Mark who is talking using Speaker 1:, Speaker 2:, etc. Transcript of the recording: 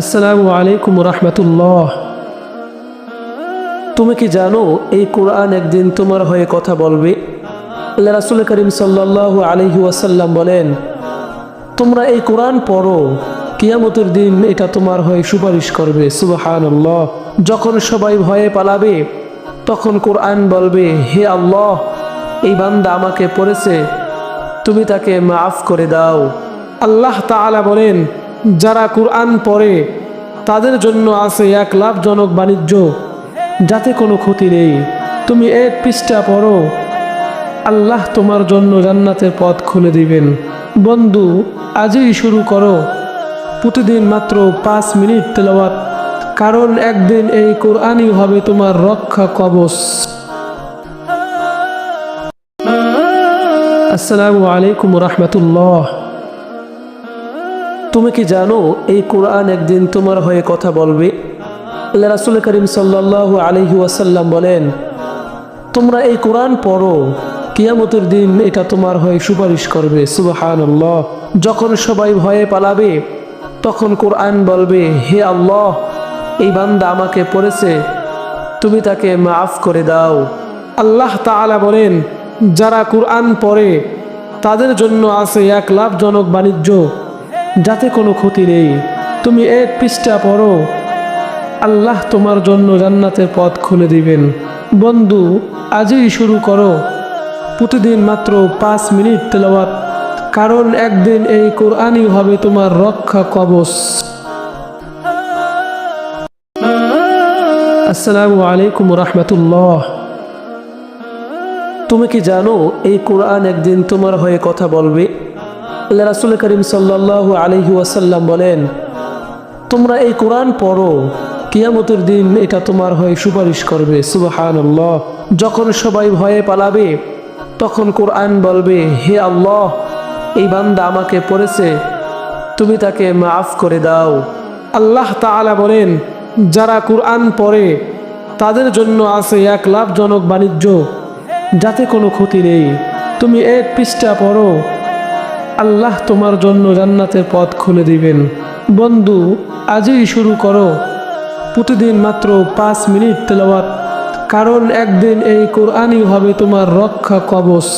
Speaker 1: আসসালামু আলাইকুম রহমতুল্লাহ। তুমি কি জানো এই কোরআন একদিন তোমার হয়ে কথা বলবে? আল্লাহ রাসুল করিম সাল্লাহ আলহি ওয়াসাল্লাম বলেন, তোমরা এই কোরআন পড়ো, কিয়ামতের দিন এটা তোমার হয়ে সুপারিশ করবে। সুবাহান আল্লাহ যখন সবাই ভয়ে পালাবে, তখন কোরআন বলবে, হে আল্লাহ, এই বান্দা আমাকে পড়েছে, তুমি তাকে মাফ করে দাও। আল্লাহ তাআলা বলেন যারা কোরআন পড়ে, তাদের জন্য আছে এক লাভজনক বাণিজ্য, যাতে কোনো ক্ষতি নেই। তুমি এক পৃষ্ঠা পড়ো। আল্লাহ তোমার জন্য জান্নাতের পথ খুলে দিবেন। বন্ধু, আজই শুরু করো। প্রতিদিন মাত্র পাঁচ মিনিট তেলাওয়াত, কারণ একদিন এই কোরআনই হবে তোমার রক্ষা কবচ। আসসালামু আলাইকুম রহমতুল্লাহ। তুমি কি জানো, এই কোরআন একদিন তোমার হয়ে কথা বলবে? আল্লাহ রাসুল করিম সাল্লাহ আলহি ওয়াসাল্লাম বলেন, তোমরা এই কোরআন পড়ো, কিয়ামতের দিন এটা তোমার হয়ে সুপারিশ করবে। সুবাহান আল্লাহ যখন সবাই ভয়ে পালাবে, তখন কোরআন বলবে, হে আল্লাহ, এই বান্দা আমাকে পড়েছে, তুমি তাকে মাফ করে দাও। আল্লাহ তাআলা বলেন, যারা কোরআন পড়ে, তাদের জন্য আছে এক লাভজনক বাণিজ্য। যাতে কোনো ক্ষতি নেই। তুমি এক পৃষ্ঠা পড়ো। আল্লাহ তোমার জন্য জান্নাতের পথ খুলে দিবেন। বন্ধু, আজই শুরু করো। প্রতিদিন মাত্র পাঁচ মিনিট তেলাওয়াত, কারণ একদিন এই কোরআনই হবে তোমার রক্ষা কবচ। আসসালামু আলাইকুম রহমতুল্লাহ। তুমি কি জানো, এই কোরআন একদিন তোমার হয়ে কথা বলবে? আল্লাহ রাসুল করিম সাল্লাহ আলহি ওয়াসাল্লাম বলেন, তোমরা এই কোরআন পড়ো, কিয়ামতের দিন এটা তোমার হয়ে সুপারিশ করবে। সুবাহান যখন সবাই ভয়ে পালাবে, তখন কোরআন বলবে, হে আল্লাহ, এই বান্দা আমাকে পড়েছে, তুমি তাকে মাফ করে দাও। আল্লাহ তাআলা বলেন, যারা কোরআন পড়ে, তাদের জন্য আছে এক লাভজনক বাণিজ্য, যাতে কোনো ক্ষতি নেই। তুমি এক পৃষ্ঠা পড়ো আল্লাহ তোমার জন্য জান্নাতের পথ খুলে দিবেন। বন্ধু, আজই শুরু করো। প্রতিদিন মাত্র পাঁচ মিনিট তেলাওয়াত, কারণ একদিন এই কোরআনই হবে তোমার রক্ষা কবচ।